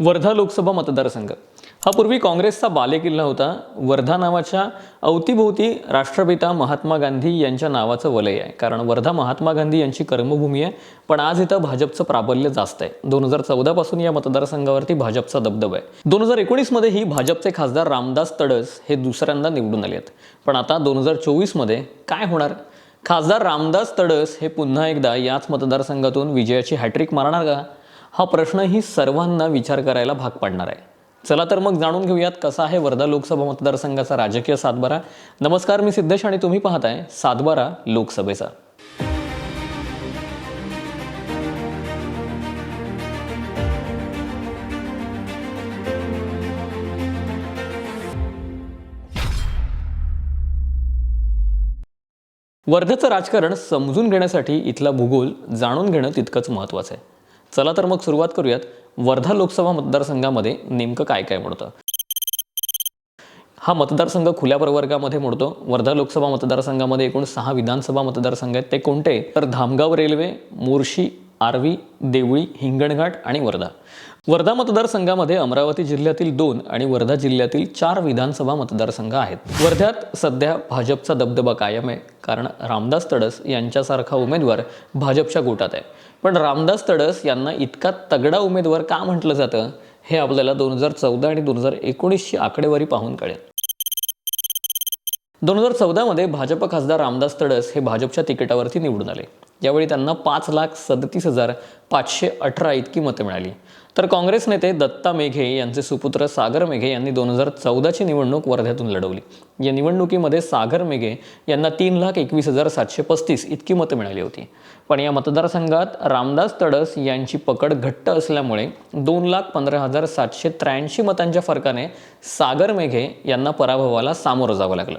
वर्धा लोकसभा मतदारसंघ. हा पूर्वी काँग्रेसचा बालेकिल्ला होता. वर्धा नावाच्या अवतीभोवती राष्ट्रपिता महात्मा गांधी यांच्या नावाचं वलय आहे. कारण वर्धा महात्मा गांधी यांची कर्मभूमी आहे पण आज इथं भाजपचं प्राबल्य जास्त आहे. दोन हजार चौदापासून या मतदारसंघावरती भाजपचा दबदबा आहे. दोन हजार एकोणीसमध्ये ही भाजपचे खासदार रामदास तडस हे दुसऱ्यांदा निवडून आले आहेत. पण आता दोन हजार चोवीसमध्ये काय होणार? खासदार रामदास तडस हे पुन्हा एकदा याच मतदारसंघातून विजयाची हॅट्रिक मारणार का? हा प्रश्नही सर्वांना विचार करायला भाग पाडणार आहे. चला तर मग जाणून घेऊयात कसा आहे वर्धा लोकसभा मतदारसंघाचा राजकीय सातबारा. नमस्कार मी सिद्धेश आणि तुम्ही पाहताय सातबारा लोकसभेचा. वर्ध्याचं राजकारण समजून घेण्यासाठी इथला भूगोल जाणून घेणं तितकंच महत्त्वाचं आहे. चला तर मग सुरुवात करूयात वर्धा लोकसभा मतदारसंघामध्ये नेमकं काय काय मोडतं. हा मतदारसंघ खुल्या प्रवर्गामध्ये मोडतो. वर्धा लोकसभा मतदारसंघामध्ये एकूण सहा विधानसभा मतदारसंघ आहेत. ते कोणते? तर धामगाव रेल्वे मोर्शी आर्वी देवळी हिंगणघाट आणि वर्धा. वर्धा मतदारसंघामध्ये अमरावती जिल्ह्यातील दोन आणि वर्धा जिल्ह्यातील चार विधानसभा मतदारसंघ आहेत. वर्ध्यात सध्या भाजपचा दबदबा कायम आहे. कारण रामदास तडस यांच्यासारखा उमेदवार भाजपच्या गोटात आहे. पण रामदास तडस यांना इतका तगडा उमेदवार का म्हटलं जातं हे आपल्याला दोन हजार चौदा आणि दोन हजार एकोणीसची आकडेवारी पाहून कळेल. दोन हजार चौदामध्ये भाजप खासदार रामदास तडस हे भाजपच्या तिकिटावरती निवडून आले. यावेळी त्यांना पाच लाख सदतीस हजार पाचशे अठरा इतकी मतं मिळाली. तर काँग्रेस नेते दत्ता मेघे यांचे सुपुत्र सागर मेघे यांनी दोन हजार चौदाची निवडणूक वर्ध्यातून लढवली. या निवडणुकीमध्ये सागर मेघे यांना तीन लाख एकवीस हजार सातशे पस्तीस इतकी मतं मिळाली होती. पण या मतदारसंघात रामदास तडस यांची पकड घट्ट असल्यामुळे दोन लाख पंधरा हजार सातशे त्र्याऐंशी मतांच्या फरकाने सागर मेघे यांना पराभवाला सामोरं जावं लागलं.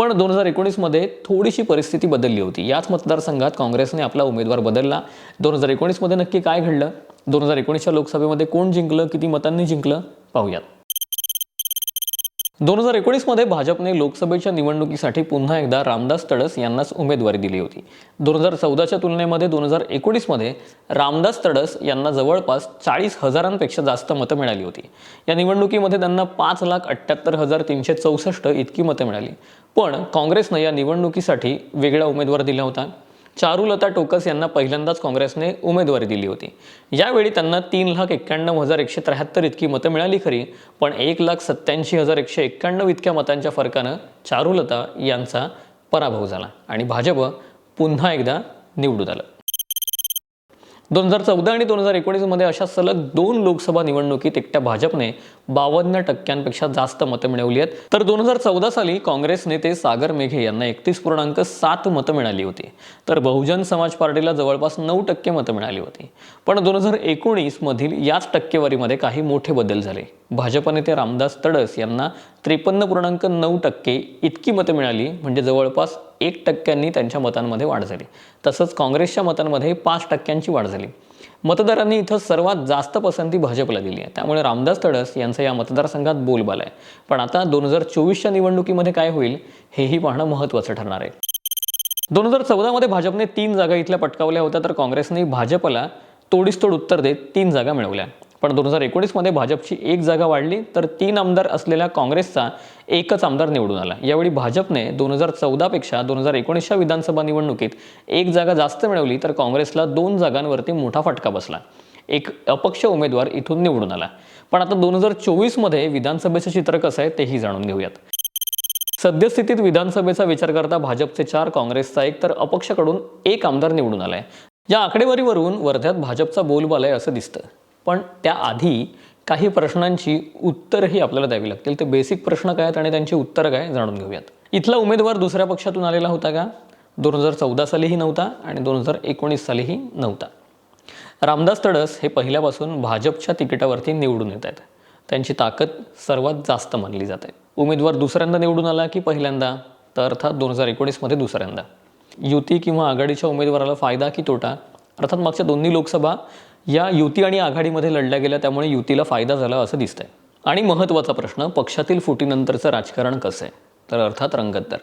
पण दोन हजार एकोणीसमध्ये थोडीशी परिस्थिती बदलली होती. याच मतदारसंघात काँग्रेसने आपला उमेदवार बदलला. दोन हजार एकोणीसमध्ये नक्की काय घडलं? दोन हजार एकोणीसच्या लोकसभेमध्ये कोण जिंकलं? किती मतांनी जिंकलं? पाहूयात. दोन हजार एकोणीसमध्ये भाजपने लोकसभेच्या निवडणुकीसाठी पुन्हा एकदा रामदास तडस यांनाच उमेदवारी दिली होती. दोन हजार चौदाच्या तुलनेमध्ये दोन हजार एकोणीसमध्ये रामदास तडस यांना जवळपास चाळीस हजारांपेक्षा जास्त मतं मिळाली होती. या निवडणुकीमध्ये त्यांना पाच लाख अठ्ठ्याहत्तर हजार तीनशे चौसष्ट इतकी मतं मिळाली. पण काँग्रेसनं या निवडणुकीसाठी वेगळा उमेदवार दिला होता. चारुलता टोकस यांना पहिल्यांदाच काँग्रेसने उमेदवारी दिली होती. यावेळी त्यांना तीन लाख एक्क्याण्णव हजार एकशे त्र्याहत्तर इतकी मतं मिळाली खरी पण एक लाख सत्त्याऐंशी हजार एकशे एक्क्याण्णव इतक्या मतांच्या फरकानं चारुलता यांचा पराभव झाला आणि भाजप पुन्हा एकदा निवडून आलं. दोन हजार चौदा आणि दोन हजार एकोणीसमध्ये अशा सलग दोन लोकसभा निवडणुकीत एकट्या भाजपने बावन्न टक्क्यांपेक्षा जास्त मतं मिळवली आहेत. तर दोन हजार चौदा साली काँग्रेस नेते सागर मेघे यांना एकतीस पूर्णांक सात मतं मिळाली होती. तर बहुजन समाज पार्टीला जवळपास नऊ टक्के मतं मिळाली होती. पण दोन हजार एकोणीसमधील याच टक्केवारीमध्ये काही मोठे बदल झाले. भाजप नेते रामदास तडस यांना त्रेपन्न पूर्णांक नऊ टक्के इतकी मतं मिळाली. म्हणजे जवळपास एक टक्क्यांनी त्यांच्या मतांमध्ये वाढ झाली. तसंच काँग्रेसच्या मतांमध्ये पाच टक्क्यांची वाढ झाली. मतदारांनी इथं सर्वात जास्त पसंती भाजपला दिली आहे. त्यामुळे रामदास तडस यांचा या मतदारसंघात बोलबाला आहे. पण आता दोन हजार चोवीसच्या निवडणुकीमध्ये काय होईल हेही पाहणं महत्त्वाचं ठरणार आहे. दोन हजार चौदामध्ये भाजपने तीन जागा इथल्या पटकावल्या होत्या तर काँग्रेसने भाजपला तोडीस तोड उत्तर देत तीन जागा मिळवल्या. पण दोन हजार एकोणीसमध्ये भाजपची एक जागा वाढली तर तीन आमदार असलेल्या काँग्रेसचा एकच आमदार निवडून आला. यावेळी भाजपने दोन हजार चौदापेक्षा दोन हजार एकोणीसच्या विधानसभा निवडणुकीत एक जागा जास्त मिळवली तर काँग्रेसला दोन जागांवरती मोठा फटका बसला. एक अपक्ष उमेदवार इथून निवडून आला. पण आता दोन हजार चोवीसमध्ये विधानसभेचं चित्र कसं आहे तेही जाणून घेऊयात. सद्यस्थितीत विधानसभेचा विचार करता भाजपचे चार काँग्रेसचा एक तर अपक्षकडून एक आमदार निवडून आलाय. या आकडेवारीवरून वर्ध्यात भाजपचा बोलबाला आहे असं दिसतं. पण त्याआधी काही प्रश्नांची उत्तरही आपल्याला द्यावी लागतील. ते बेसिक प्रश्न काय आहेत आणि त्यांची उत्तरं काय जाणून घेऊयात. इथला उमेदवार दुसऱ्या पक्षातून आलेला होता का? दोन हजार चौदा सालीही नव्हता आणि दोन हजार एकोणीस सालीही नव्हता. रामदास तडस हे पहिल्यापासून भाजपच्या तिकिटावरती निवडून येत आहेत. त्यांची ताकद सर्वात जास्त मानली जाते उमेदवार दुसऱ्यांदा निवडून आला की पहिल्यांदा? तर अर्थात दोन हजार एकोणीसमध्ये दुसऱ्यांदा. युती किंवा आघाडीच्या उमेदवाराला फायदा की तोटा? अर्थात मागच्या दोन्ही लोकसभा या युती आणि आघाडीमध्ये लढल्या गेल्या त्यामुळे युतीला फायदा झाला असं दिसतंय. आणि महत्त्वाचा प्रश्न पक्षातील फुटीनंतरचं राजकारण कसं आहे? तर अर्थात रंगतदार.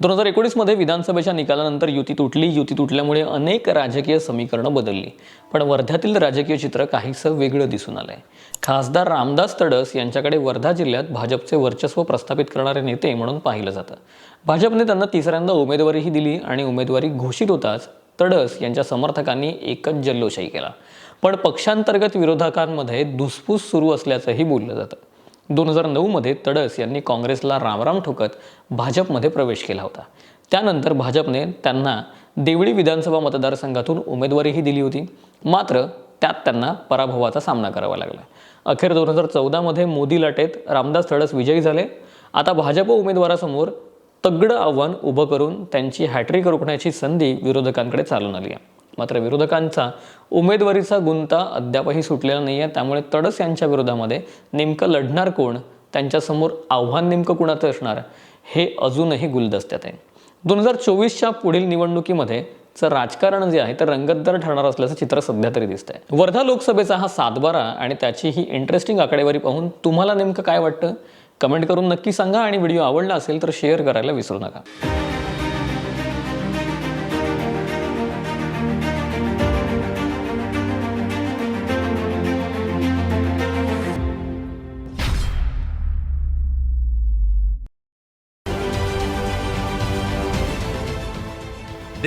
दोन हजार एकोणीसमध्ये विधानसभेच्या निकालानंतर युती तुटली. युती तुटल्यामुळे अनेक राजकीय समीकरणं बदलली. पण वर्ध्यातील राजकीय चित्र काहीसं वेगळं दिसून आलंय. खासदार रामदास तडस यांच्याकडे वर्धा जिल्ह्यात भाजपचे वर्चस्व प्रस्थापित करणारे नेते म्हणून पाहिलं जातं. भाजपने त्यांना तिसऱ्यांदा उमेदवारीही दिली आणि उमेदवारी घोषित होताच तडस यांच्या समर्थकांनी एकच जल्लोषही केला. पण पक्षांतर्गत विरोधकांमध्ये धुसफूस सुरू असल्याचंही बोललं जातं. दोन हजार नऊमध्ये तडस यांनी काँग्रेसला रामराम ठोकत भाजपमध्ये प्रवेश केला होता. त्यानंतर भाजपने त्यांना देवळी विधानसभा मतदारसंघातून उमेदवारीही दिली होती. मात्र त्यात त्यांना पराभवाचा सामना करावा लागला. अखेर दोन हजार चौदामध्ये मोदी लाटेत रामदास तडस विजयी झाले. आता भाजप उमेदवारासमोर तगडं आव्हान उभं करून त्यांची हॅट्रिक रोखण्याची संधी विरोधकांकडे चालून आली आहे. मात्र विरोधकांचा उमेदवारीचा गुंता अद्यापही सुटलेला नाही आहे त्यामुळे तडस यांच्या विरोधामध्ये नेमकं लढणार कोण? त्यांच्यासमोर आव्हान नेमकं कुणाचं असणार? हे अजूनही गुलदस्त्यात आहे. दोन हजार चोवीसच्या पुढील निवडणुकीमध्ये राजकारण जे आहे ते रंगतदार ठरणार असल्याचं चित्र सध्या तरी दिसतंय. वर्धा लोकसभेचा हा सातबारा आणि त्याची ही इंटरेस्टिंग आकडेवारी पाहून तुम्हाला नेमकं काय वाटतं? कमेंट करून नक्की सांगा आणि व्हिडिओ आवडला असेल तर शेअर करायला विसरू नका.